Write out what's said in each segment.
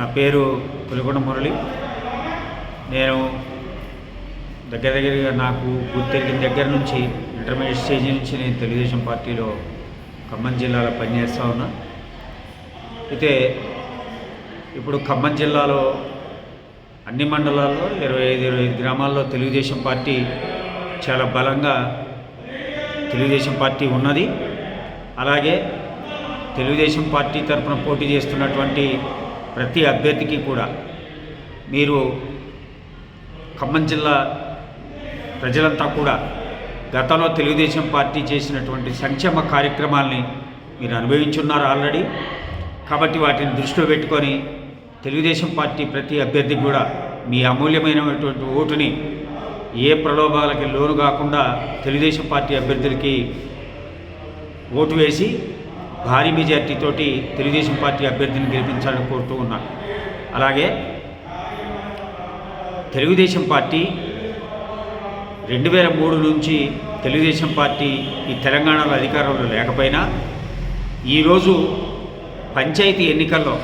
నా పేరు పులికొండ మురళి. నేను దగ్గర దగ్గరగా నాకు గుర్తెరిగిన దగ్గర నుంచి ఇంటర్మీడియట్ స్టేజ్ నుంచి నేను తెలుగుదేశం పార్టీలో ఖమ్మం జిల్లాలో పనిచేస్తూ ఉన్నా. అయితే ఇప్పుడు ఖమ్మం జిల్లాలో అన్ని మండలాల్లో ఇరవై ఐదు ఇరవై ఐదు గ్రామాల్లో తెలుగుదేశం పార్టీ చాలా బలంగా తెలుగుదేశం పార్టీ ఉన్నది. అలాగే తెలుగుదేశం పార్టీ తరఫున పోటీ చేస్తున్నటువంటి ప్రతి అభ్యర్థికి కూడా మీరు ఖమ్మం జిల్లా ప్రజలంతా కూడా గతంలో తెలుగుదేశం పార్టీ చేసినటువంటి సంక్షేమ కార్యక్రమాల్ని మీరు అనుభవించున్నారు ఆల్రెడీ. కాబట్టి వాటిని దృష్టిలో పెట్టుకొని తెలుగుదేశం పార్టీ ప్రతి అభ్యర్థికి కూడా మీ అమూల్యమైనటువంటి ఓటుని ఏ ప్రలోభాలకి లోను కాకుండా తెలుగుదేశం పార్టీ అభ్యర్థులకి ఓటు వేసి భారీ మెజార్టీతోటి తెలుగుదేశం పార్టీ అభ్యర్థిని గెలిపించాలని కోరుతూ ఉన్నాను. అలాగే తెలుగుదేశం పార్టీ రెండు వేల మూడు నుంచి తెలుగుదేశం పార్టీ ఈ తెలంగాణలో అధికారంలో లేకపోయినా ఈరోజు పంచాయతీ ఎన్నికల్లో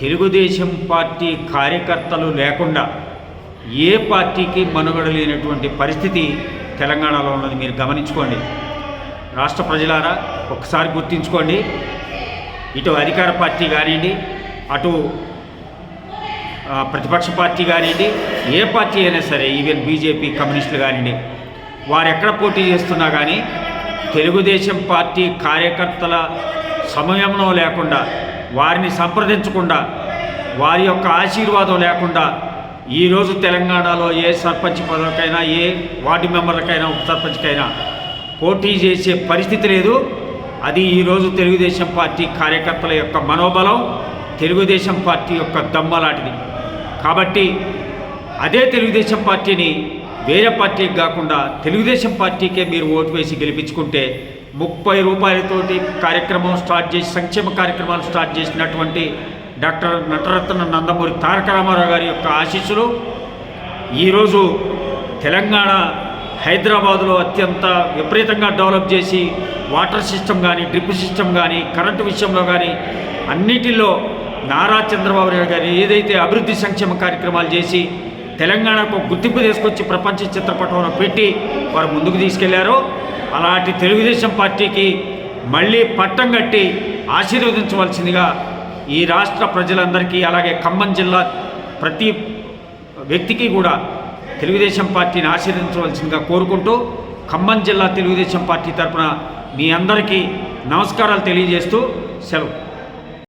తెలుగుదేశం పార్టీ కార్యకర్తలు లేకుండా ఏ పార్టీకి మనుగడ లేనటువంటి పరిస్థితి తెలంగాణలో ఉన్నది. మీరు గమనించుకోండి. రాష్ట్ర ప్రజలారా ఒకసారి గుర్తుంచుకోండి. ఇటు అధికార పార్టీ కానివ్వండి అటు ప్రతిపక్ష పార్టీ కానివ్వండి ఏ పార్టీ అయినా సరే ఈవెన్ బీజేపీ కమ్యూనిస్టులు కానివ్వండి వారు ఎక్కడ పోటీ చేస్తున్నా కానీ తెలుగుదేశం పార్టీ కార్యకర్తల సమయంలో లేకుండా వారిని సంప్రదించకుండా వారి యొక్క ఆశీర్వాదం లేకుండా ఈరోజు తెలంగాణలో ఏ సర్పంచ్ పదవికైనా ఏ వార్డు మెంబర్లకైనా ఉప సర్పంచ్కైనా పోటీ చేసే పరిస్థితి లేదు. అది ఈరోజు తెలుగుదేశం పార్టీ కార్యకర్తల యొక్క మనోబలం తెలుగుదేశం పార్టీ యొక్క దమ్మ లాంటిది. కాబట్టి అదే తెలుగుదేశం పార్టీని వేరే పార్టీకి కాకుండా తెలుగుదేశం పార్టీకే మీరు ఓటు వేసి గెలిపించుకుంటే ముప్పై రూపాయలతోటి కార్యక్రమం స్టార్ట్ చేసి సంక్షేమ కార్యక్రమాలు స్టార్ట్ చేసినటువంటి డాక్టర్ నటరత్న నందమూరి తారక రామారావు గారి యొక్క ఆశీస్సులు ఈరోజు తెలంగాణ హైదరాబాదులో అత్యంత విపరీతంగా డెవలప్ చేసి వాటర్ సిస్టమ్ కానీ డ్రిప్ సిస్టమ్ కానీ కరెంటు విషయంలో కానీ అన్నిటిలో నారా చంద్రబాబు నాయుడు గారు ఏదైతే అభివృద్ధి సంక్షేమ కార్యక్రమాలు చేసి తెలంగాణకు గుర్తింపు తీసుకొచ్చి ప్రపంచ చిత్రపటంలో పెట్టి వారు ముందుకు తీసుకెళ్ళారో అలాంటి తెలుగుదేశం పార్టీకి మళ్ళీ పట్టం కట్టి ఆశీర్వదించవలసిందిగా ఈ రాష్ట్ర ప్రజలందరికీ అలాగే ఖమ్మం జిల్లా ప్రతి వ్యక్తికి కూడా తెలుగుదేశం పార్టీని ఆశీర్వదించవలసిందిగా కోరుకుంటూ ఖమ్మం జిల్లా తెలుగుదేశం పార్టీ తరపున మీ అందరికీ నమస్కారాలు తెలియజేస్తూ సెలవు.